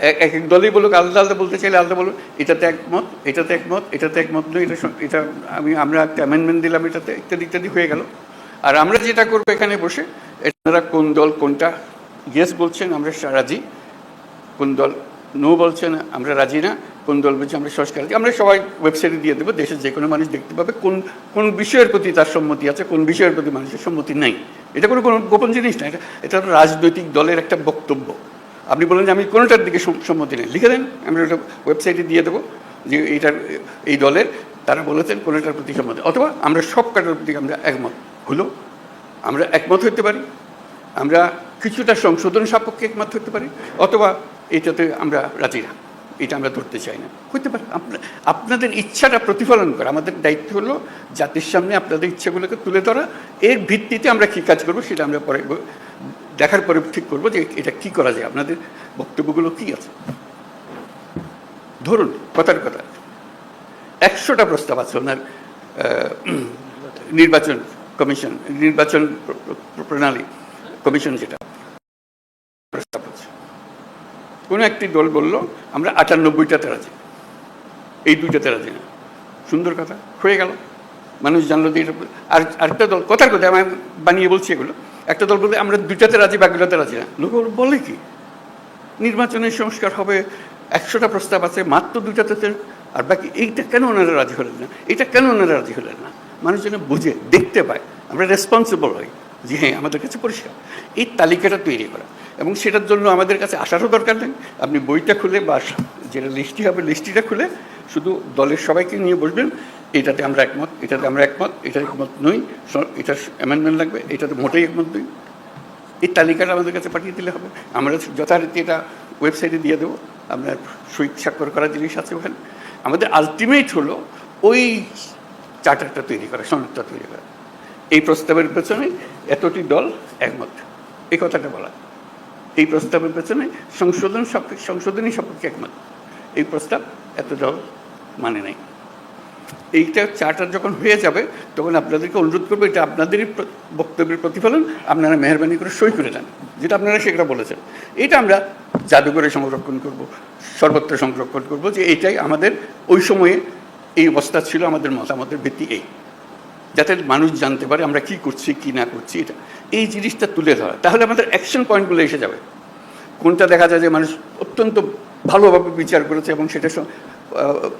এক- এক দলই বলুক, আলাদা আলাদা বলতে চাইলে আলাদা বলুক, এটাতে একমত এটাতে একমত এটাতে একমত নয়, এটা এটা আমি আমরা একটা অ্যামেন্ডমেন্ট দিলাম, এটাতে ইত্যাদি ইত্যাদি হয়ে গেল। আর আমরা যেটা করব এখানে বসে আপনারা কোন দল কোনটা ইয়েস বলছেন, আমরা রাজি। কোন দল নো বলছেন, আমরা রাজি না। কোন দল বলছে, আমরা সংস্কার। আমরা সবাই ওয়েবসাইটে দিয়ে দেবো, দেশের যে কোনো মানুষ দেখতে পাবে কোন কোন বিষয়ের প্রতি তার সম্মতি আছে, কোন বিষয়ের প্রতি মানুষের সম্মতি নাই। এটা কোনো কোনো গোপন জিনিস না, এটা এটা রাজনৈতিক দলের একটা বক্তব্য। আপনি বলেন যে আমি কোনোটার দিকে সম- সম্মতি নেই। লিখে দেন, আমরা ওটা ওয়েবসাইটে দিয়ে দেবো যে এইটার, এই দলের, তারা বলেছেন কোনোটার প্রতি সম্মতি। অথবা আমরা সব কাটার প্রতি আমরা একমত। হলো, আমরা একমত হতে পারি, আমরা কিছুটা সংশোধন সাপেক্ষে একমত হতে পারি, অথবা এটাতে আমরা রাজি না। এটা আমরা ধরতে চাই না। হতে পারে। আপনাদের ইচ্ছাটা প্রতিফলন করা। আমাদের দায়িত্ব হলো জাতির সামনে আপনাদের ইচ্ছাগুলোকে তুলে ধরা। এর ভিত্তিতে আমরা কী কাজ করব সেটা আমরা পরে দেখার পরে ঠিক করব যে এটা কি করা যায়, আপনাদের বক্তব্যগুলো কি আছে? ধরুন, কথার কথা। একশোটা প্রস্তাব আছে ওনার নির্বাচন কমিশন, নির্বাচন প্র- প্র- প্রণালী কমিশন যেটা, প্রস্তাব আছে। কোনো একটি দল বলল, আমরা আটানব্বইটা আটানব্বইটাতে রাজি এই দুইটাতে রাজি না। সুন্দর কথা, হয়ে গেল। মানুষ জানলো যে এটা, আর, আরেকটা দল, কথার কথা, আমি বানিয়ে বলছি এগুলো। একটা দল বলতে আমরা দুইটাতে রাজি বাকিটাতে রাজি না। লোক বলে কি? নির্বাচনের সংস্কার হবে একশোটা প্রস্তাব আছে মাত্র দুইটাতে আর বাকি এইটা কেন ওনারা রাজি হলেন না? এটা কেন ওনারা রাজি হলেন না? মানুষ যেন বুঝে দেখতে পায় আমরা রেসপন্সিবল হই যে হ্যাঁ আমাদের কাছে পরিষ্কার। এই তালিকাটা তৈরি করা। এবং সেটার জন্য আমাদের কাছে আসারও দরকার নেই। আপনি বইটা খুলে বা যেটা লিস্টি হবে লিস্টিটা খুলে শুধু দলের সবাইকে নিয়ে বসবেন। এটাতে আমরা একমত, এটাতে আমরা একমত এটা একমত নই। এটা অ্যামেন্ডমেন্ট লাগবে, এটাতে মোটেই একমত নই। এই তালিকাটা আমাদের কাছে পাঠিয়ে দিলে হবে। আমরা যথারীতি এটা ওয়েবসাইটে দিয়ে দেবো। আপনার সই স্বাক্ষর করা জিনিস আছে ওখানে। আমাদের আলটিমেট হলো ওই চার্টারটা তৈরি করা, সনদটা তৈরি করা। এই প্রস্তাবের পেছনে এতটি দল একমত। এই কথাটা বলা। এই প্রস্তাবের পেছনে সংশোধন সংশোধনী সাপেক্ষে একমত। এই প্রস্তাব এত দল মানে নাই। এইটা চার্টার যখন হয়ে যাবে, তখন আপনাদেরকে অনুরোধ করব এটা আপনাদেরই বক্তব্যের প্রতিফলন, আপনারা মেহরবানি করে সই করে দেন, যেটা আপনারা সেটা বলেছেন। এটা আমরা জাদুঘরে সংরক্ষণ করব, সর্বত্র সংরক্ষণ করব, যে এইটাই আমাদের ওই সময়ে এই অবস্থা ছিল, আমাদের মতামতের ভিত্তি এই। যাতে মানুষ জানতে পারে আমরা কি করছি, কি না করছি, এটা। এই জিনিসটা তুলে ধরা। তাহলে আমাদের অ্যাকশন পয়েন্টগুলো এসে যাবে। কোনটা দেখা যায় যে মানুষ অত্যন্ত ভালোভাবে বিচার করেছে এবং সেটা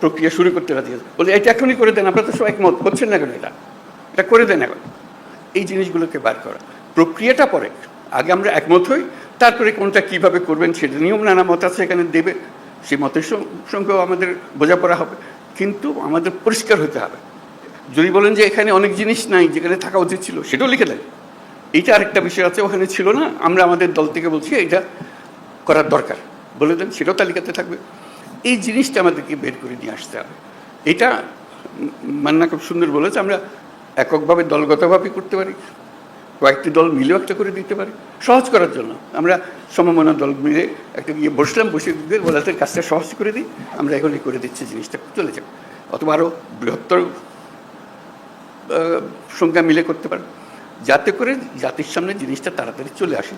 প্রক্রিয়া শুরু করতে রাজি আছে। বলে এটা এখনই করে দেন, আপনারা তো সব একমত করছেন না কেন এটা? এটা করে দেন এখন। এই জিনিসগুলোকে বার করা। প্রক্রিয়াটা পরে, আগে আমরা একমত হই, তারপরে কোনটা কীভাবে করবেন সেটা নিয়ম নানা মত আছে এখানে দেবে। সেই মতের সঙ্গেও আমাদের বোঝাপড়া হবে। কিন্তু আমাদের পরিষ্কার হতে হবে। যদি বলেন যে এখানে অনেক জিনিস নাই যেখানে থাকা উচিত ছিল, সেটাও লিখে দেন। এইটা আরেকটা বিষয় আছে, ওখানে ছিল না, আমরা আমাদের দল থেকে বলছি, এটা করার দরকার। বলে দেন, সেটাও তালিকাতে থাকবে। এই জিনিসটা আমাদেরকে বের করে নিয়ে আসতে হবে। এটা মান্না খুব সুন্দর বলেছে, আমরা এককভাবে দলগতভাবে করতে পারি, কয়েকটি দল মিলেও একটা করে দিতে পারি। সহজ করার জন্য। আমরা সমমনা দল মিলে একটা গিয়ে বসলাম বসে দিয়ে বলাতে কাজটা সহজ করে দিই, আমরা এখনই করে দিচ্ছি জিনিসটা, চলে যাবে অথবা আরও বৃহত্তর সংখ্যা মিলে করতে পারেন যাতে করে জাতির সামনে জিনিসটা তাড়াতাড়ি চলে আসে।